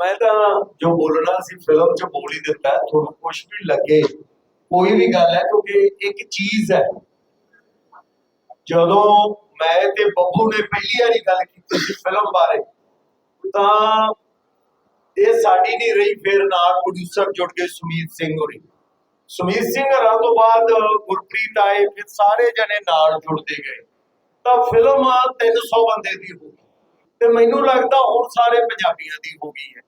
ਮੈਂ ਤਾਂ ਜੋ ਬੋਲਣਾ ਸੀ ਫਿਲਮ 'ਚ ਬੋਲ ਹੀ ਦਿੱਤਾ, ਤੁਹਾਨੂੰ ਕੁਝ ਵੀ ਲੱਗੇ, ਕੋਈ ਵੀ ਗੱਲ ਹੈ, ਕਿਉਂਕਿ ਇੱਕ ਚੀਜ਼ ਹੈ। ਜਦੋਂ ਮੈਂ ਤੇ ਬੱਬੂ ਨੇ ਪਹਿਲੀ ਵਾਰੀ ਗੱਲ ਕੀਤੀ ਸੀ ਫਿਲਮ ਬਾਰੇ, ਤਾਂ ਇਹ ਸਾਡੀ ਨਹੀਂ ਰਹੀ, ਫਿਰ ਨਾਲ ਪ੍ਰੋਡਿਊਸਰ ਜੁੜ ਗਏ ਸੁਮੀਤ ਸਿੰਘ ਹੋਰੀ। ਸੁਮੀਤ ਸਿੰਘ ਹਰਾਂ ਤੋਂ ਬਾਅਦ ਗੁਰਪ੍ਰੀਤ ਆਏ, ਫਿਰ ਸਾਰੇ ਜਣੇ ਨਾਲ ਜੁੜਦੇ ਗਏ। ਤਾਂ ਫਿਲਮ 300 ਬੰਦੇ ਦੀ ਹੋ ਗਈ। ਤੇ ਮੈਨੂੰ ਲੱਗਦਾ ਹੁਣ ਸਾਰੇ ਪੰਜਾਬੀਆਂ ਦੀ ਹੋ ਗਈ ਹੈ।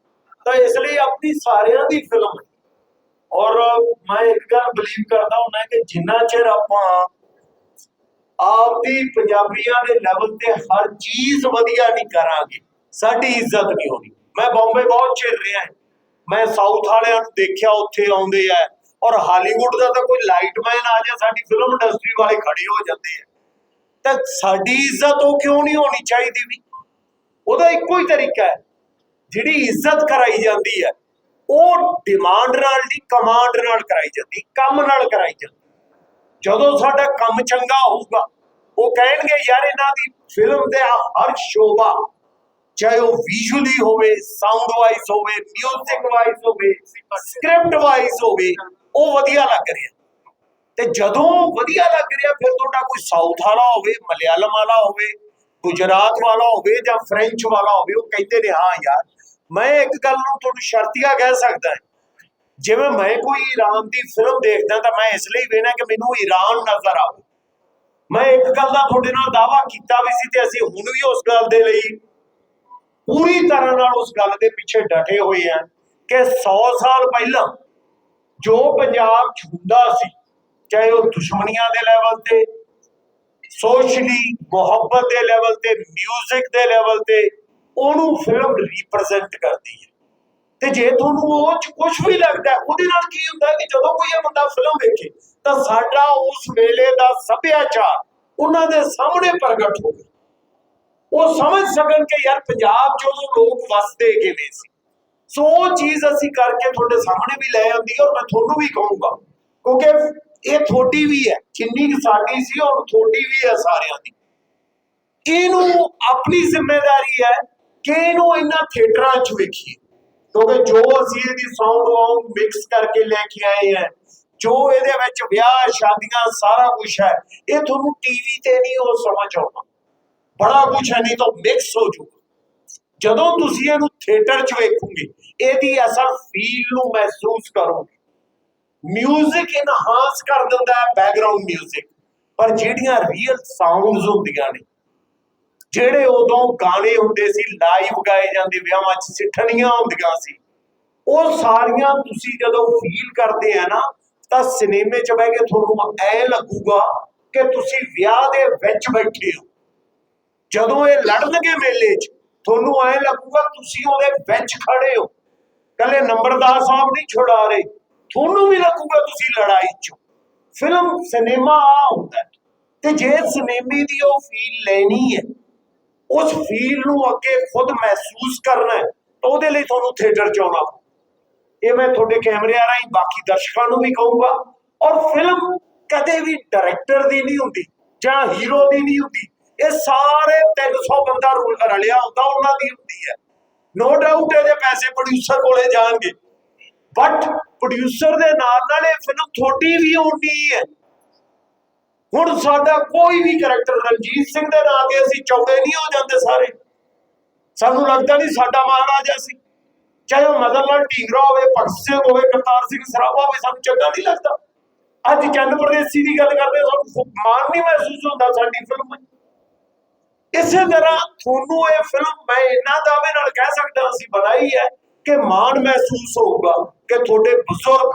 ਤਾਂ ਇਸ ਲਈ ਆਪਣੀ ਸਾਰਿਆਂ ਦੀ ਫਿਲਮ ਹੈ। ਔਰ ਮੈਂ ਇੱਕ ਗੱਲ ਬਲੀਵ ਕਰਦਾ ਹੁੰਦਾ ਕਿ ਜਿੰਨਾ ਚਿਰ ਆਪਾਂ ਆਪਦੀ ਪੰਜਾਬੀਆਂ ਦੇ ਲੈਵਲ ਤੇ ਹਰ ਚੀਜ਼ ਵਧੀਆ ਨਹੀਂ ਕਰਾਂਗੇ, ਸਾਡੀ ਇੱਜ਼ਤ ਨਹੀਂ ਹੋਣੀ। ਮੈਂ ਬੰਬੇ ਬਹੁਤ ਚਿਰ ਰਿਹਾ ਮੈਂ ਸਾਊਥ ਵਾਲਿਆਂ ਨੂੰ ਦੇਖਿਆ, ਉੱਥੇ ਆਉਂਦੇ ਆ। ਔਰ ਹਾਲੀਵੁੱਡ ਦਾ ਤਾਂ ਕੋਈ ਲਾਈਟਮੈਨ ਆ ਜਾ ਸਾਡੀ ਫਿਲਮ ਇੰਡਸਟਰੀ ਵਾਲੇ ਖੜੇ ਹੋ ਜਾਂਦੇ ਆ। ਤਾਂ ਸਾਡੀ ਇੱਜ਼ਤ ਉਹ ਕਿਉਂ ਨਹੀਂ ਹੋਣੀ ਚਾਹੀਦੀ ਵੀ ਉਹਦਾ ਇੱਕੋ ਹੀ ਤਰੀਕਾ ਹੈ, ਜਿਹੜੀ ਇੱਜ਼ਤ ਕਰਾਈ ਜਾਂਦੀ ਹੈ, ਉਹ ਡਿਮਾਂਡ ਨਾਲ ਨਹੀਂ ਕਮਾਂਡ ਨਾਲ ਕਰਾਈ ਜਾਂਦੀ, ਕੰਮ ਨਾਲ ਕਰਾਈ ਜਾਂਦੀ। ਜਦੋਂ ਸਾਡਾ ਕੰਮ ਚੰਗਾ ਹੋਊਗਾ, ਉਹ ਕਹਿਣਗੇ, ਯਾਰ, ਇਹਨਾਂ ਦੀ ਫਿਲਮ ਦੇ ਹਰ ਸ਼ੋਭਾ, ਚਾਹੇ ਉਹ ਵਿਜ਼ੂਅਲੀ ਹੋਵੇ ਸਾਊਂਡ ਵਾਈਜ਼ ਹੋਵੇ 뮤직 ਵਾਈਜ਼ ਹੋਵੇ ਸਕ੍ਰਿਪਟ ਵਾਈਜ਼ ਹੋਵੇ, ਉਹ ਵਧੀਆ ਲੱਗ ਰਿਹਾ। ਤੇ ਜਦੋਂ ਵਧੀਆ ਲੱਗ ਰਿਹਾ, ਫਿਰ ਤੁਹਾਡਾ ਕੋਈ ਸਾਊਥ ਵਾਲਾ ਹੋਵੇ, ਮਲਿਆਲਮ ਵਾਲਾ ਹੋਵੇ ਗੁਜਰਾਤ ਵਾਲਾ ਹੋਵੇ ਜਾਂ ਫ੍ਰੈਂਚ ਵਾਲਾ ਹੋਵੇ, ਉਹ ਕਹਿੰਦੇ ਨੇ, ਹਾਂ ਯਾਰ, ਮੈਂ ਇੱਕ ਗੱਲ ਨੂੰ ਤੁਹਾਨੂੰ ਸ਼ਰਤੀਆ ਕਹਿ ਸਕਦਾ ਜਿਵੇਂ ਮੈਂ ਕੋਈ ਈਰਾਨ ਦੀ ਫਿਲਮ ਦੇਖਦਾ ਤਾਂ ਮੈਂ ਇਸ ਲਈ ਵੇਖਣਾ ਕਿ ਮੈਨੂੰ ਈਰਾਨ ਨਜ਼ਰ ਆਵੇ। ਮੈਂ ਇੱਕ ਗੱਲ ਦਾ ਤੁਹਾਡੇ ਨਾਲ ਦਾਵਾ ਕੀਤਾ ਵੀ ਸੀ ਤੇ ਅਸੀਂ ਹੁਣ ਵੀ ਉਸ ਗੱਲ ਦੇ ਲਈ ਪੂਰੀ ਤਰ੍ਹਾਂ ਨਾਲ ਉਸ ਗੱਲ ਦੇ ਪਿੱਛੇ ਡਟੇ ਹੋਏ ਆ ਕਿ 100 ਸਾਲ ਪਹਿਲਾਂ ਜੋ ਪੰਜਾਬ 'ਚ ਹੁੰਦਾ ਸੀ, ਚਾਹੇ ਉਹ ਦੁਸ਼ਮਣੀਆਂ ਦੇ ਲੈਵਲ ਤੇ ਸੋਸ਼ਲੀ ਮੁਹੱਬਤ ਦੇ ਲੈਵਲ ਤੇ 뮤직 ਦੇ ਲੈਵਲ ਤੇ, ਉਹਨੂੰ ਫਿਲਮ ਰਿਪਰੈਜ਼ੈਂਟ ਕਰਦੀ ਹੈ। ਤੇ ਜੇ ਤੁਹਾਨੂੰ ਉਹ ਕੁਝ ਵੀ ਲੱਗਦਾ ਉਹਦੇ ਨਾਲ ਕੀ ਹੁੰਦਾ ਕਿ ਜਦੋਂ ਕੋਈ ਇਹ ਬੰਦਾ ਫਿਲਮ ਵੇਖੇ, ਤਾਂ ਸਾਡਾ ਉਸ ਵੇਲੇ ਦਾ ਸੱਭਿਆਚਾਰ ਉਹਨਾਂ ਦੇ ਸਾਹਮਣੇ ਪ੍ਰਗਟ ਹੋਵੇ ਉਹ ਸਮਝ ਸਕਣ ਕਿ ਯਾਰ ਪੰਜਾਬ 'ਚ ਉਦੋਂ ਲੋਕ ਵਸਦੇ ਕਿਵੇਂ ਸੀ। ਸੋ ਉਹ ਚੀਜ਼ ਅਸੀਂ ਕਰਕੇ ਤੁਹਾਡੇ ਸਾਹਮਣੇ ਵੀ ਲੈ ਆਂਦੀ ਔਰ ਮੈਂ ਤੁਹਾਨੂੰ ਵੀ ਕਹੂੰਗਾ, ਕਿਉਂਕਿ ਇਹ ਥੋੜੀ ਵੀ ਹੈ, ਜਿੰਨੀ ਸਾਡੀ ਸੀ ਔਰ ਥੋੜੀ ਵੀ ਹੈ ਸਾਰਿਆਂ ਦੀ। ਇਹਨੂੰ ਆਪਣੀ ਜ਼ਿੰਮੇਵਾਰੀ ਹੈ ਕਿ ਇਹਨੂੰ ਇਹਨਾਂ ਥੀਏਟਰਾਂ 'ਚ ਵੇਖੀਏ। ਕਿਉਂਕਿ ਜੋ ਅਸੀਂ ਇਹਦੀ ਸਾਊਂਡ ਵਾਊਂਡ ਮਿਕਸ ਕਰਕੇ ਲੈ ਕੇ ਆਏ ਹੈ, ਜੋ ਇਹਦੇ ਵਿੱਚ ਵਿਆਹ, ਸ਼ਾਦੀਆਂ, ਸਾਰਾ ਕੁਝ ਹੈ, ਇਹ ਤੁਹਾਨੂੰ ਟੀਵੀ ਤੇ ਨਹੀਂ ਉਹ ਸਮਝ ਆਉਣਾ ਬੜਾ ਕੁਝ ਹੈ, ਨਹੀਂ ਤਾਂ ਮਿਕਸ ਹੋ ਜਾਊਗਾ। ਜਦੋਂ ਤੁਸੀਂ ਇਹਨੂੰ ਥੀਏਟਰ 'ਚ ਵੇਖੋਗੇ, ਇਹਦੀ ਅਸਲ ਫੀਲ ਨੂੰ ਮਹਿਸੂਸ ਕਰੋਗੇ। ਮਿਊਜ਼ਿਕ ਇਨਹਾਂਸ ਕਰ ਦਿੰਦਾ ਹੈ ਬੈਕਗ੍ਰਾਉਂਡ ਮਿਊਜ਼ਿਕ ਪਰ ਜਿਹੜੀਆਂ ਰੀਅਲ ਸਾਊਂਡਸ ਹੁੰਦੀਆਂ ਨੇ, ਜਿਹੜੇ ਉਦੋਂ ਗਾਣੇ ਹੁੰਦੇ ਸੀ ਲਾਈਵ ਗਾਏ ਜਾਂਦੇ, ਵਿਆਹਾਂ 'ਚ ਸਿੱਠਣੀਆਂ ਹੁੰਦੀਆਂ ਸੀ, ਉਹ ਸਾਰੀਆਂ ਤੁਸੀਂ ਜਦੋਂ ਫੀਲ ਕਰਦੇ ਆ ਨਾ, ਤਾਂ ਸਿਨੇਮੇ 'ਚ ਬਹਿ ਕੇ ਤੁਹਾਨੂੰ ਐ ਲੱਗੂਗਾ ਕਿ ਤੁਸੀਂ ਵਿਆਹ ਦੇ ਵਿੱਚ ਬੈਠੇ ਹੋ। ਜਦੋਂ ਇਹ ਲੜਨਗੇ ਮੇਲੇ 'ਚ, ਤੁਹਾਨੂੰ ਐ ਲੱਗੂਗਾ ਤੁਸੀਂ ਉਹਦੇ ਵਿੱਚ ਖੜੇ ਹੋ। ਕੱਲੇ ਨੰਬਰਦਾਰ ਸਾਹਿਬ ਨਹੀਂ ਛੁਡਾ ਰਹੇ। ਤੁਹਾਨੂੰ ਵੀ ਲੱਗੂਗਾ ਤੁਸੀਂ ਲੜਾਈ 'ਚ। ਫਿਲਮ, ਸਿਨੇਮਾ ਆ ਹੁੰਦਾ ਤੇ ਜੇ ਸਿਨੇਮੇ ਦੀ ਉਹ ਫੀਲ ਲੈਣੀ ਹੈ, ਉਸ ਫੀਲ ਨੂੰ ਅੱਗੇ ਖੁਦ ਮਹਿਸੂਸ ਕਰਨਾ ਹੈ, ਤਾਂ ਉਹਦੇ ਲਈ ਤੁਹਾਨੂੰ ਥੀਏਟਰ 'ਚ ਆਉਣਾ ਇਹ ਮੈਂ ਤੁਹਾਡੇ ਕੈਮਰੇ ਰਾਹੀਂ ਬਾਕੀ ਦਰਸ਼ਕਾਂ ਨੂੰ ਵੀ ਕਹੂੰਗਾ। ਔਰ ਫਿਲਮ ਕਦੇ ਵੀ ਡਾਇਰੈਕਟਰ ਦੀ ਨਹੀਂ ਹੁੰਦੀ, ਜਾਂ ਹੀਰੋ ਦੀ ਨਹੀਂ ਹੁੰਦੀ। ਇਹ ਸਾਰੇ 300 ਬੰਦਾ ਰੁ- ਰਲਿਆ ਹੁੰਦਾ, ਉਹਨਾਂ ਦੀ ਹੁੰਦੀ ਹੈ। ਨੋ ਡਾਊਟ ਇਹਦੇ ਪੈਸੇ ਪ੍ਰੋਡਿਊਸਰ ਕੋਲੇ ਜਾਣਗੇ ਬਟ ਪ੍ਰੋਡਿਊਸਰ ਦੇ ਨਾਲ ਨਾਲ ਇਹ ਫਿਲਮ ਥੋੜੀ ਵੀ ਹੋਣੀ ਹੈ ਹੁਣ ਸਾਡਾ ਕੋਈ ਵੀ ਕਰੈਕਟਰ ਰਣਜੀਤ ਸਿੰਘ ਦੇ ਨਾਂ ਤੇ ਅਸੀਂ ਚੌੜੇ ਨਹੀਂ ਹੋ ਜਾਂਦੇ ਸਾਰੇ। ਸਾਨੂੰ ਲੱਗਦਾ ਨਹੀਂ ਸਾਡਾ ਮਹਾਰਾਜਾ ਸੀ ਚਾਹੇ ਉਹ ਢੀਂਗਰਾ ਹੋਵੇ, ਭਗਤ ਸਿੰਘ ਹੋਵੇ, ਕਰਤਾਰ ਸਿੰਘ ਸਰਾਭਾ ਹੋਵੇ, ਸਾਨੂੰ ਚੰਗਾ ਨਹੀਂ ਲੱਗਦਾ। ਅੱਜ ਚੰਦ ਪ੍ਰਦੇਸੀ ਦੀ ਗੱਲ ਕਰਦੇ ਸਾਨੂੰ ਮਾਣ ਨਹੀਂ ਮਹਿਸੂਸ ਹੁੰਦਾ ਸਾਡੀ ਫਿਲਮ ਇਸੇ ਤਰ੍ਹਾਂ ਤੁਹਾਨੂੰ ਇਹ ਫਿਲਮ ਮੈਂ ਇੰਨਾ ਦਾਅਵੇ ਨਾਲ ਕਹਿ ਸਕਦਾ, ਅਸੀਂ ਬਣਾਈ ਹੈ। ਕਿ ਮਾਣ ਮਹਿਸੂਸ ਹੋਊਗਾ ਕਿ ਤੁਹਾਡੇ ਬਜ਼ੁਰਗ,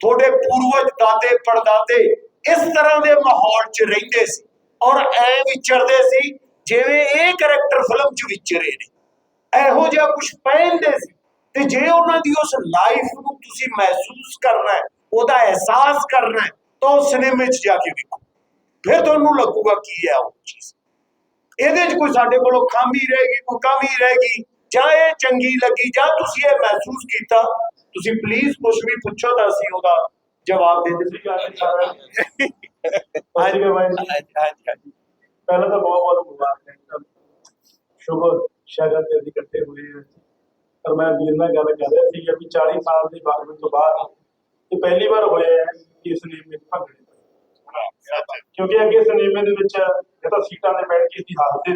ਤੁਹਾਡੇ ਪੂਰਵਜ ਦਾਦੇ ਪੜਦਾਦੇ ਇਸ ਤਰ੍ਹਾਂ ਦੇ ਮਾਹੌਲ 'ਚ ਰਹਿੰਦੇ ਸੀ ਔਰ ਐ ਵਿਚਰਦੇ ਸੀ ਜਿਵੇਂ ਇਹ ਕਰੈਕਟਰ ਫਿਲਮ 'ਚ ਵਿਚਰੇ ਨੇ। ਇਹੋ ਜਿਹਾ ਕੁਝ ਪਹਿਨਦੇ ਸੀ ਤੇ ਜੇ ਉਹਨਾਂ ਦੀ ਉਸ ਲਾਈਫ ਨੂੰ ਤੁਸੀਂ ਮਹਿਸੂਸ ਕਰਨਾ ਹੈ, ਉਹਦਾ ਅਹਿਸਾਸ ਕਰਨਾ ਹੈ, ਤਾਂ ਉਹ ਸਿਨੇਮੇ 'ਚ ਜਾ ਕੇ ਵੇਖੋ। ਫਿਰ ਤੁਹਾਨੂੰ ਲੱਗੂਗਾ ਕੀ ਹੈ ਉਹ ਚੀਜ਼। ਇਹਦੇ 'ਚ ਕੋਈ ਸਾਡੇ ਕੋਲੋਂ ਖਾਮੀ ਰਹੇਗੀ ਕੋਈ ਕਮੀ ਰਹੇਗੀ ਜਾਂ ਇਹ ਚੰਗੀ ਲੱਗੀ ਜਾਂ ਤੁਸੀਂ ਇਹ ਮਹਿਸੂਸ ਕੀਤਾ ਤੁਸੀਂ ਪਲੀਜ਼ ਕੁਝ ਵੀ ਪੁੱਛੋ ਤਾਂ ਅਸੀਂ ਉਹਦਾ ਜਵਾਬ ਦੇ ਦਿੰਦੇ ਹਾਂਜੀ ਹਾਂਜੀ ਭਾਈ ਜੀ। ਹਾਂਜੀ ਹਾਂਜੀ ਪਹਿਲਾਂ ਤਾਂ ਬਹੁਤ ਬਹੁਤ ਮੁਬਾਰਕ ਹੈ ਸ਼ੁਭ ਸ਼ਗਨ ਤੇ ਅਸੀਂ ਇਕੱਠੇ ਹੋਏ ਹਾਂ ਪਰ ਮੈਂ ਵੀਰ ਨਾਲ ਗੱਲ ਕਰ ਰਿਹਾ ਸੀ ਕਿ 40 ਸਾਲ ਦੀ ਬਾਗਵੀ ਤੋਂ ਬਾਅਦ ਇਹ ਪਹਿਲੀ ਵਾਰ ਹੋਇਆ ਹੈ ਕਿ ਇਸ ਨੇ ਮੇਰੇ ਭੰਗੜੇ ਪਾਏ। ਕਿਉਂਕਿ ਅੱਗੇ ਸਿਨੇਮੇ ਦੇ ਵਿੱਚ ਇਹ ਤਾਂ ਸੀਟਾਂ ਤੇ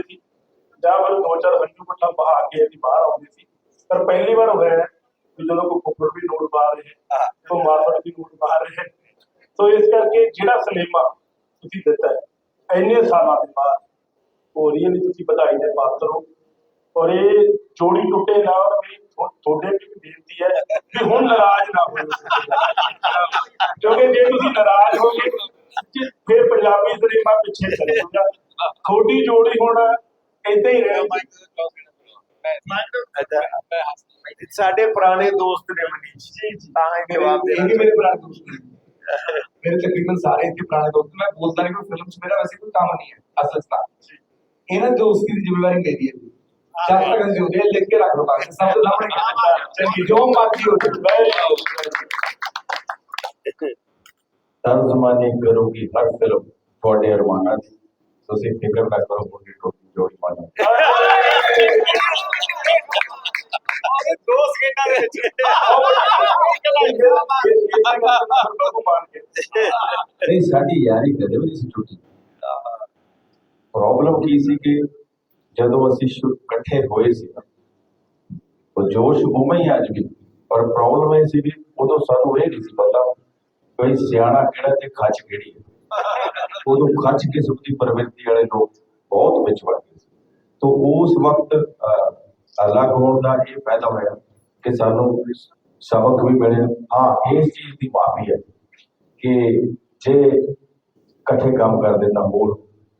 ਜਾਂ ਫਿਰ ਦੋ ਚਾਰ ਹੰਝੂ ਪੱਠਾ ਬਹਾ ਕੇ ਅਸੀਂ ਬਾਹਰ ਆਉਂਦੇ ਸੀ। ਪਰ ਪਹਿਲੀ ਵਾਰ ਹੋਇਆ ਹੈ ਕਿ ਜਦੋਂ ਕੋਈ ਫੁੱਫੜ ਵੀ ਨੋਟ ਪਾ ਰਹੇ ਹੈ ਤੋਂ ਮਾਸੜ ਵੀ ਨੋਟ ਪਾ ਰਹੇ ਹੈ। ਸੋ ਇਸ ਕਰਕੇ ਜਿਹੜਾ ਸਿਨੇਮਾ ਤੁਸੀਂ ਦਿੱਤਾ ਹੈ ਇੰਨੇ ਸਾਲਾਂ ਦੇ ਬਾਅਦ ਉਹ ਰੀਅਲੀ ਤੁਸੀਂ ਵਧਾਈ ਦੇ ਪਾਤਰ ਹੋ। ਔਰ ਇਹ ਜੋੜੀ ਟੁੱਟੇ ਨਾ ਔਰ ਮੇਰੀ ਤੁਹਾਡੇ ਵੀ ਬੇਨਤੀ ਹੈ ਕਿ ਹੁਣ ਨਾਰਾਜ਼ ਨਾ ਹੋਵੋ ਕਿਉਂਕਿ ਜੇ ਤੁਸੀਂ ਨਾਰਾਜ਼ ਹੋਗੇ ਫਿਰ ਪੰਜਾਬੀ ਸਿਨੇਮਾ ਪਿੱਛੇ ਚਲੇ ਜਾਊਗਾ। ਤੁਹਾਡੀ ਜੋੜੀ ਹੁਣ ਏਦਾਂ ਹੀ ਰਹੇਗੀ ਸਾਡੇ ਪੁਰਾਣੇ ਦੋਸਤ ਨੇ ਮਨੀਸ਼ ਜੀ ਤਾਂ ਇਹ ਜਵਾਬ ਦੇ ਇਹ ਮੇਰੇ ਪੁਰਾਣੇ ਦੋਸਤ ਨੇ। ਮੇਰੇ ਤਕਰੀਬਨ ਸਾਰੇ ਇੱਥੇ ਪੁਰਾਣੇ ਦੋਸਤ। ਮੈਂ ਬੋਲਦਾ ਨਹੀਂ ਕੋਈ ਫਿਲਮ 'ਚ ਮੇਰਾ ਵੈਸੇ ਕੋਈ ਕੰਮ ਨਹੀਂ ਹੈ ਅਸਲ 'ਚ ਤਾਂ। ਇਹਨਾਂ ਦੋਸਤੀ ਦੀ ਜ਼ਿੰਮੇਵਾਰੀ ਮੇਰੀ ਹੈ। ਜਦ ਤੱਕ ਜਿਉਂਦੇ ਆ, ਲਿਖ ਕੇ ਰੱਖ ਲਓ ਬਾਕੀ ਸਭ ਤੋਂ ਸਾਹਮਣੇ ਚੰਗੀ ਜੋ ਮਰਜ਼ੀ ਹੋ ਜਾਵੇ। ਤਰਜਮਾਨੀ ਕਰੂਗੀ ਹਰ ਫਿਲਮ ਤੁਹਾਡੇ ਅਰਮਾਨਾਂ ਦੀ। ਤੁਸੀਂ ਫਿਕਰ ਨਾ ਕਰੋ ਤੁਹਾਡੀ ਟੋਟੀ ਜੋੜੀ ਪਾਣਾ ਦੋ ਸਕਿੰਟਾਂ ਦੇ ਵਿੱਚ ਨਹੀਂ, ਸਾਡੀ ਯਾਰੀ ਕਦੇ ਵੀ ਸੀ ਟੁੱਟੀ। ਪ੍ਰੋਬਲਮ ਕੀ ਸੀ ਕਿ ਜਦੋਂ ਅਸੀਂ ਇਕੱਠੇ ਹੋਏ ਸੀ ਉਹ ਜੋਸ਼ ਉਵੇਂ ਹੀ ਅੱਜ ਵੀ ਪਰ ਪ੍ਰੋਬਲਮ ਇਹ ਸੀ ਵੀ ਉਦੋਂ ਸਾਨੂੰ ਇਹ ਨਹੀਂ ਸੀ ਪਤਾ ਕੋਈ ਸਿਆਣਾ ਕਿਹੜਾ ਤੇ ਖੱਚ ਕਿਹੜੀ ਹੈ। ਉਦੋਂ ਖੱਚ ਕਿਸਮ ਦੀ ਪ੍ਰਵਿਰਤੀ ਵਾਲੇ ਲੋਕ ਬਹੁਤ ਵਿੱਚ ਵੜ। ਗਏ ਸੀ ਤੋਂ ਉਸ ਵਕਤ ਅਹ, ਅਲੱਗ ਹੋਣ ਦਾ ਇਹ ਫਾਇਦਾ ਹੋਇਆ ਕਿ ਸਾਨੂੰ ਸਬਕ ਵੀ ਮਿਲਿਆ ਹਾਂ ਇਸ ਚੀਜ਼ ਦੀ ਮਾਫੀ ਹੈ ਕਿ ਜੇ ਇਕੱਠੇ ਕੰਮ ਕਰਦੇ ਤਾਂ ਹੋਰ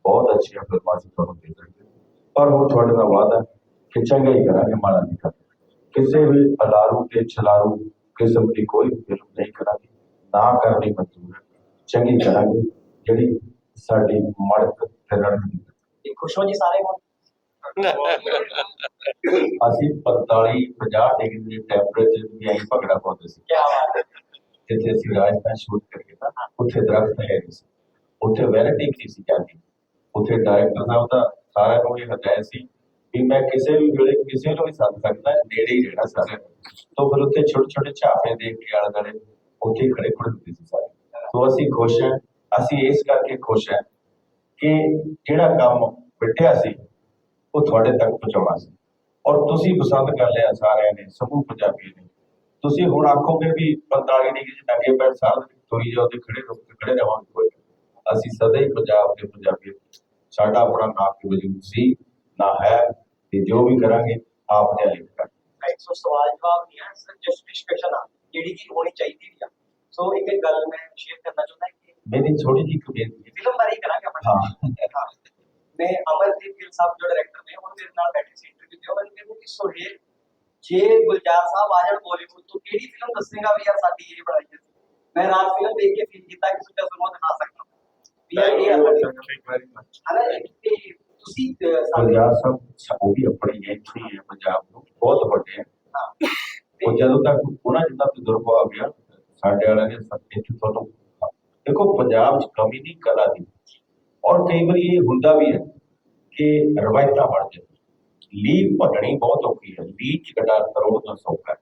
ਬਹੁਤ ਅੱਛੀਆਂ ਫਿਲਮਾਂ ਸੀ ਤੁਹਾਨੂੰ ਦੇ ਸਕਦੇ ਪਰ ਹੁਣ ਤੁਹਾਡੇ ਨਾਲ ਵਾਅਦਾ ਕਿ ਚੰਗਾ ਹੀ ਕਰਾਂਗੇ ਮਾੜਾ ਨਹੀਂ ਕਰਾਂਗੇ ਕਿਸੇ ਵੀ ਅਲਾਰੂ ਤੇ ਛਲਾਰੂ ਕਿਸਮ ਦੀ ਕੋਈ ਫਿਲਮ ਨਹੀਂ ਕਰਾਂਗੇ ਨਾ ਕਰਨੀ ਮਨਜ਼ੂਰ ਹੈ ਚੰਗੀ ਕਰਾਂਗੇ ਜਿਹੜੀ ਸਾਡੀ ਮੜਕ ਫਿਰਨ ਦੀ ਖੁਸ਼ ਹੋ ਜੀ ਸਾਰੇ ਹੁਣ ਅਸੀਂ 45 50 ਡਿਗਰੀ ਦੇ ਟੈਂਪਰੇਚਰ ਦੀ ਐਂ ਭਗੜਾ ਪਾਉਂਦੇ ਸੀ। ਕੀ ਬਾਤ ਹੈ। ਜਿੱਥੇ ਅਸੀਂ ਰਾਜਸਥਾਨ ਸ਼ੂਟ ਕਰਕੇ ਨਾ ਉੱਥੇ ਦਰਖਤ ਹੈ ਸੀ। ਉੱਥੇ ਵੈਰਾਈਟੀ ਨਹੀਂ ਸੀ ਜਾਂਦੀ। ਉੱਥੇ ਡਾਇਰੈਕਟਰ ਸਾਹਿਬ ਦਾ ਸਾਰਿਆਂ ਨੂੰ ਇਹ ਹਦਾਇਤ ਸੀ ਵੀ ਮੈਂ ਕਿਸੇ ਵੀ ਵੇਲੇ ਕਿਸੇ ਨੂੰ ਵੀ ਸੱਦ ਸਕਦਾ ਨੇੜੇ ਹੀ ਰਹਿਣਾ ਸਾਰਿਆਂ ਨੂੰ। ਤੋਂ ਫਿਰ ਉੱਥੇ ਛੋਟੇ ਛੋਟੇ ਝਾਪੇ ਦੇਖ ਕੇ ਆਲੇ ਦੁਆਲੇ ਉੱਥੇ ਖੜੇ ਖੜੇ ਹੁੰਦੇ ਸੀ ਸਾਰੇ। ਤੋਂ ਅਸੀਂ ਖੁਸ਼ ਹਾਂ। ਅਸੀਂ ਇਸ ਕਰਕੇ ਖੁਸ਼ ਹਾਂ ਕਿ ਜਿਹੜਾ ਕੰਮ ਬਿਟਿਆ ਸੀ ਉਹ ਤੁਹਾਡੇ ਤੱਕ ਪਹੁੰਚਾਉਣਾ ਸੀ। ਔਰ ਤੁਸੀਂ ਪਸੰਦ ਕਰ ਲਿਆ ਸਾਰਿਆਂ ਨੇ ਸਮੂਹ ਪੰਜਾਬੀ ਨੇ। ਤੁਸੀਂ ਹੁਣ ਆਖੋਗੇ ਵੀ 45 ਡਿਗਰੀ ਚ ਲੱਗੇ ਪੈ ਸਾਲ ਤੁਰੀ ਜਾਓ ਤੇ ਖੜੇ ਰੁਕ ਕੇ ਖੜੇ ਰਹਾਂਗੇ ਕੋਈ। ਅਸੀਂ ਸਦਾ ਹੀ ਪੰਜਾਬ ਦੇ ਪੰਜਾਬੀ ਸਾਡਾ ਆਪਣਾ ਨਾ ਕੋਈ ਵਜੂਦ ਸੀ ਨਾ ਹੈ ਤੇ ਜੋ ਵੀ ਕਰਾਂਗੇ ਆਪ ਦੇ ਲਈ ਕਰਾਂਗੇ। ਇੱਕ ਸੋ ਸਵਾਲ ਜਵਾਬ ਨਹੀਂ ਹੈ ਸਰ ਜਸਟ ਡਿਸਕਸ਼ਨ ਆ ਜਿਹੜੀ ਕਿ ਹੋਣੀ ਚਾਹੀਦੀ ਵੀ ਆ। ਸੋ ਇੱਕ ਗੱਲ ਮੈਂ ਸ਼ੇਅਰ ਕਰਨਾ ਚਾਹੁੰਦਾ ਕਿ ਮੇਰੀ ਥੋੜੀ ਜਿਹੀ ਹੈ। ਫਿਲਮ ਬਾਰੇ ਕਰਾਂਗੇ ਆਪਾਂ ਹਾਂ ਮੈਂ ਅਮਰਦੀਪ ਗਿੱਲ ਸਾਹਿਬ ਜੋ ਡਾਇਰੈਕਟਰ ਨੇ ਉਹ ਮੇਰੇ ਨਾਲ ਬੈਠੇ ਸੀ ਇੰਟਰਵਿਊ ਤੇ। ਉਹ ਮੈਨੂੰ ਕਹਿੰਦੇ ਕਿ ਸੁਹੇਲ ਜੇ ਗੁਲਜ਼ਾਰ ਸਾਹਿਬ ਆ ਜਾਣ ਬਾਲੀਵੁੱਡ ਤੋਂ ਕਿਹੜੀ ਫਿਲਮ ਦੱਸੇਗਾ ਵੀ ਯਾਰ ਸਾਡੀ ਇਹ ਬਣਾਈ ਹੈ? ਮੈਂ ਰਾਤ ਫਿਲਮ ਦੇਖ ਕੇ ਫੀਲ ਕੀਤਾ ਕਿ ਸੁੱਚਾ ਸੁਰਮਾ ਦਿਖਾ ਸਕਦਾ। ਵੀ ਇਹ ਆ ਸਾਡੀ ਤੇ ਤੁਸੀਂ ਪੰਜਾਬ ਸਾਹਿਬ ਉਹ ਵੀ ਆਪਣੀ ਐਂਟਰੀ ਹੈ ਪੰਜਾਬ ਨੂੰ ਬਹੁਤ ਵੱਡੇ ਹੈ। ਉਹ ਜਦੋਂ ਤੱਕ ਉਹਨਾਂ ਜਿੰਨਾ ਤਜਰਬਾ ਆ ਗਿਆ ਸਾਡੇ ਵਾਲਿਆਂ ਨੇ ਸਭ ਇੱਥੇ ਤੁਹਾਨੂੰ ਦੇਖੋ ਪੰਜਾਬ 'ਚ ਕਮੀ ਨਹੀਂ ਕਲਾ ਦੀ। ਔਰ ਕਈ ਵਾਰੀ ਇਹ ਹੁੰਦਾ ਵੀ ਹੈ ਕਿ ਰਵਾਇਤਾਂ ਬਣ ਜਾਂਦੀਆਂ। ਲੀਡ ਭੰਨਣੀ ਬਹੁਤ ਔਖੀ ਹੈ। ਲੀਡ ਚ ਕਟਾ ਕਰੋੜ ਦਾ ਸੌਖਾ ਹੈ।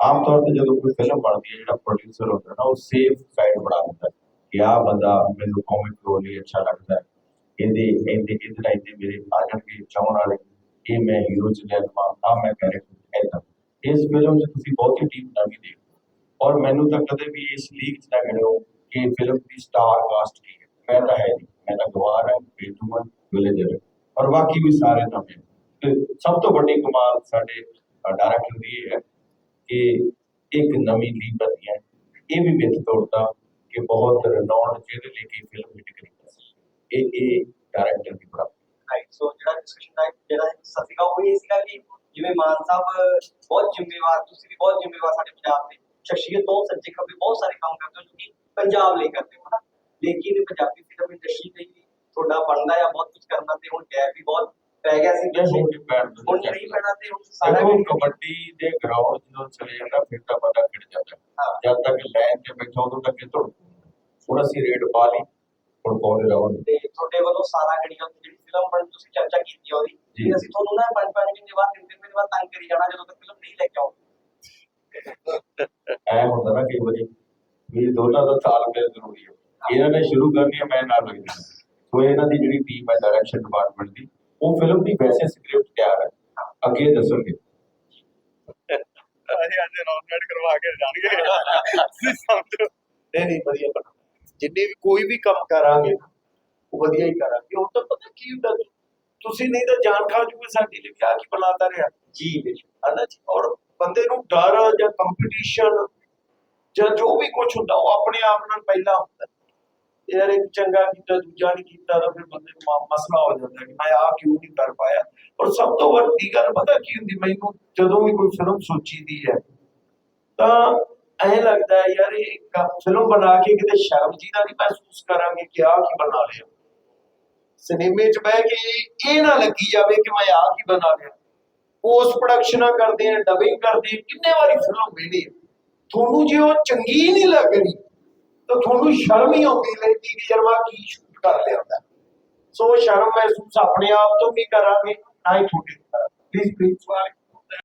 ਆਮ ਤੌਰ ਤੇ ਜਦੋਂ ਕੋਈ ਫਿਲਮ ਬਣਦੀ ਹੈ, ਜਿਹੜਾ ਪ੍ਰੋਡਿਊਸਰ ਹੁੰਦਾ ਨਾ, ਉਹ ਸੇਫ ਸਾਈਡ ਬਣਾ ਦਿੰਦਾ ਕਿ ਆਹ ਬੰਦਾ ਮੈਨੂੰ ਕਾਮਿਕ ਰੋਲ ਲਈ ਅੱਛਾ ਲੱਗਦਾ ਹੈ। ਇਹਦੇ ਇਹਦੇ ਇਹਦੇ ਨਾਲ ਇਹਦੇ ਮੇਰੇ ਆ ਜਾਣਗੇ, ਚਾਹਣ ਵਾਲੇ। ਇਹ ਮੈਂ ਹੀਰੋ ਚ ਲੈ ਲਵਾਂ ਆ ਮੈਂ ਕੈਰੈਕਟਰ ਐਦਾਂ ਇਸ ਫਿਲਮ 'ਚ ਤੁਸੀਂ ਬਹੁਤੀ ਟੀਮ ਨਵੀਂ ਦੇਖੋ ਔਰ ਮੈਨੂੰ ਤਾਂ ਕਦੇ ਵੀ ਇਸ ਲੀਗ 'ਚ ਨਾ ਗਿਣੋ ਕਿ ਫਿਲਮ ਦੀ ਸਟਾਰ ਕਾਸਟ ਕੀ ਹੈ। ਮੈਂ ਤਾਂ ਹੈ ਨਹੀਂ। ਮੈਂ ਤਾਂ ਗਵਾਰ ਹੈ ਬੇਟੂਮਨ ਵਿਲੇਜਰ ਔਰ ਬਾਕੀ ਵੀ ਸਾਰੇ ਨਵੇਂ ਤੇ ਸਭ ਤੋਂ ਵੱਡੀ ਕਮਾਲ ਸਾਡੇ ਡਾਇਰੈਕਟਰ ਦੀ ਇਹ ਹੈ ਕਿ ਇੱਕ ਨਵੀਂ ਲੀਗ ਬਣੀ ਹੈ ਇਹ ਵੀ ਮਿੱਥ ਤੋੜਦਾ ਕਿ ਬਹੁਤ ਰਨੌਣ ਜਿਹਦੇ ਲਈ ਕਿ ਫਿਲਮ ਹਿੱਟ ਕਰੀ ਹੈ। ਇਹ ਇਹ ਡਾਇਰੈਕਟਰ ਦੀ ਪ੍ਰਾਪਤੀ ਰਾਈਟ ਸੋ ਜਿਹੜਾ ਡਿਸਕਸ਼ਨ ਦਾ ਜਿਹੜਾ ਹਿੱਸਾ ਸੀਗਾ ਉਹ ਇਹ ਸੀਗਾ ਕਿ ਜਿਵੇਂ ਮਾਨ ਸਾਹਿਬ ਬਹੁਤ ਜ਼ਿੰਮੇਵਾਰ ਤੁਸੀਂ ਵੀ ਬਹੁਤ ਜ਼ਿੰਮੇਵਾਰ ਸਾਡੇ ਪੰਜਾਬ ਦੇ ਸ਼ਖਸੀਅਤ ਤੋਂ ਸੱਜੇ ਖੱਬੇ ਬਹੁਤ ਸਾਰੇ ਕੰਮ ਕਰਦੇ ਹੋ ਜੋ ਕਿ ਪੰਜਾਬ ਲਈ ਕਰਦੇ ਹੋ ਨਾ ਲੇਕਿਨ ਪੰਜਾਬੀ ਫਿਲਮ ਇੰਡਸਟਰੀ ਲਈ ਵੀ ਤੁਹਾਡਾ ਬਣਦਾ ਆ ਬਹੁਤ ਕੁਝ ਕਰਨਾ ਤੇ ਹੁਣ ਗੈਪ ਵੀ ਬਹੁਤ ਪੈ ਗਿਆ ਸੀ ਜੇ ਹੁਣ ਨਹੀਂ ਪੈਣ ਤੇ ਹੁਣ ਦੇਖੋ ਵੀ ਕਬੱਡੀ ਦੇ ਗਰਾਊਂਡ ਜਦੋਂ ਚਲੇ ਜਾਂਦਾ ਫਿਰ ਤਾਂ ਪਤਾ ਖਿੜ ਜਾਂਦਾ। ਜਦ ਤੱਕ ਲਾਈਨ ਤੇ ਬੈਠਾ ਉਦੋਂ ਤੱਕ ਧੁੜ ਹੁਣ ਅਸੀਂ ਰੇਡ ਪਾ ਲਈ ਹੁਣ ਪਾਉਂਦੇ ਰਹਾਂਗੇ ਤੇ ਤੁਹਾਡੇ ਵੱਲੋਂ ਸਾਰਾ ਗੜੀਆਂ ਜਿਹੜੀ ਫਿਲਮ ਬਣ ਤੁਸੀਂ ਚਰਚਾ ਕੀਤੀ ਉਹਦੀ ਜੀ। ਅਸੀਂ ਤੁਹਾਨੂੰ ਨਾ ਪੰਜ ਪੰਜ ਮਹੀਨੇ ਬਾਅਦ ਤਿੰਨ ਤਿੰਨ ਮਹੀਨੇ ਬਾਅਦ ਤੰਗ ਕਰੀ ਜਾਣਾ ਜਦੋਂ ਤੱਕ ਫਿਲਮ ਨਹੀਂ ਲੈ ਕੇ ਆਉਂਦੇ ਐ ਹੁੰਦਾ ਨਾ ਕਈ ਵਾਰੀ ਵੀ ਦੋਨਾਂ ਦਾ ਤਾਲਮੇਲ ਜ਼ਰੂਰੀ ਹੈ। ਇਹਨਾਂ ਨੇ ਸ਼ੁਰੂ ਕਰਨੀ ਹੈ ਮੈਂ ਨਾਲ ਲੱਗਣਾ ਸੋ ਇਹਨਾਂ ਦੀ ਜਿਹੜੀ ਟੀਮ ਹੈ ਡਾਇਰੈਕਸ਼ਨ ਡਿਪਾਰਟਮੈਂਟ ਦੀ ਉਹ ਫਿਲਮ ਦੀ ਵੈਸੇ ਸਕ੍ਰਿਪਟ ਤਿਆਰ ਹੈ। ਅੱਗੇ ਦੱਸਣਗੇ। ਅਸੀਂ ਅੱਜ ਅਨਾਉਂਸਮੈਂਟ ਕਰਵਾ ਕੇ ਜਾਣਗੇ। ਤੁਸੀਂ ਸਮਝੋ। ਨਹੀਂ ਨਹੀਂ ਵਧੀਆ ਬਣਾ। ਜਿੰਨੇ ਵੀ ਕੋਈ ਵੀ ਕੰਮ ਕਰਾਂਗੇ ਉਹ ਵਧੀਆ ਹੀ ਕਰਾਂਗੇ। ਉਹ ਤਾਂ ਪਤਾ ਕੀ ਹੁੰਦਾ ਤੁਸੀਂ ਨਹੀਂ ਤਾਂ ਜਾਨ ਖਾ ਜੂਗੇ ਸਾਡੀ ਲਈ। ਕਿਆ ਕੀ ਬਣਾਤਾ ਰਿਹਾ? ਜੀ ਵਿੱਚ ਹਨਾ ਜੀ? ਔਰ ਬੰਦੇ ਨੂੰ ਡਰ ਜਾਂ ਕੰਪੀਟੀਸ਼ਨ ਜਾਂ ਜੋ ਵੀ ਕੁਝ ਹੁੰਦਾ ਉਹ ਆਪਣੇ ਆਪ ਨਾਲ ਪਹਿਲਾਂ ਹੁੰਦਾ। ਯਾਰ ਇੱਕ ਚੰਗਾ ਕੀਤਾ, ਦੂਜਾ ਨਹੀਂ ਕੀਤਾ ਤਾਂ ਫਿਰ ਬੰਦੇ ਨੂੰ ਮਸਲਾ ਹੋ ਜਾਂਦਾ ਕਿ ਮੈਂ ਆਹ ਕਿਉਂ ਨਹੀਂ ਕਰ ਪਾਇਆ। ਔਰ ਸਭ ਤੋਂ ਵੱਡੀ ਗੱਲ ਪਤਾ ਕੀ ਹੁੰਦੀ ਮੈਨੂੰ, ਜਦੋਂ ਵੀ ਕੋਈ ਫਿਲਮ ਸੋਚੀਦੀ ਹੈ, ਤਾਂ ਐਂ ਲੱਗਦਾ ਹੈ ਯਾਰ ਇਹ ਫਿਲਮ ਬਣਾ ਕੇ ਕਿਤੇ ਸ਼ਰਮ ਜੀ ਦਾ ਨਹੀਂ ਮਹਿਸੂਸ ਕਰਾਂਗੇ ਕਿ ਆਹ ਕੀ ਬਣਾ ਲਿਆ। ਸਿਨੇਮੇ 'ਚ ਬਹਿ ਕੇ ਇਹ ਨਾ ਲੱਗੀ ਜਾਵੇ ਕਿ ਮੈਂ ਆਹ ਕੀ ਬਣਾ ਲਿਆ। ਪੋਸਟ ਪ੍ਰੋਡਕਸ਼ਨਾਂ ਕਰਦੇ ਆ ਡਬਿੰਗ ਕਰਦੇ ਆ, ਕਿੰਨੇ ਵਾਰੀ ਫਿਲਮ ਵੇਖੀ ਤੁਹਾਨੂੰ ਜੇ ਉਹ ਚੰਗੀ ਨਹੀਂ ਲੱਗਣੀ ਤਾਂ ਤੁਹਾਨੂੰ ਸ਼ਰਮ ਹੀ ਆਉਂਦੀ ਰਹਿੰਦੀ ਕਿ ਯਾਰ ਮੈਂ ਕੀ ਸ਼ੂਟ ਕਰ ਲਿਆ ਸੋ ਸ਼ਰਮ ਮਹਿਸੂਸ ਆਪਣੇ ਆਪ ਤੋਂ ਵੀ ਕਰਾਂਗੇ, ਨਾ ਹੀ ਤੁਹਾਡੇ ਤੋਂ ਕਰਾਂਗੇ। Please please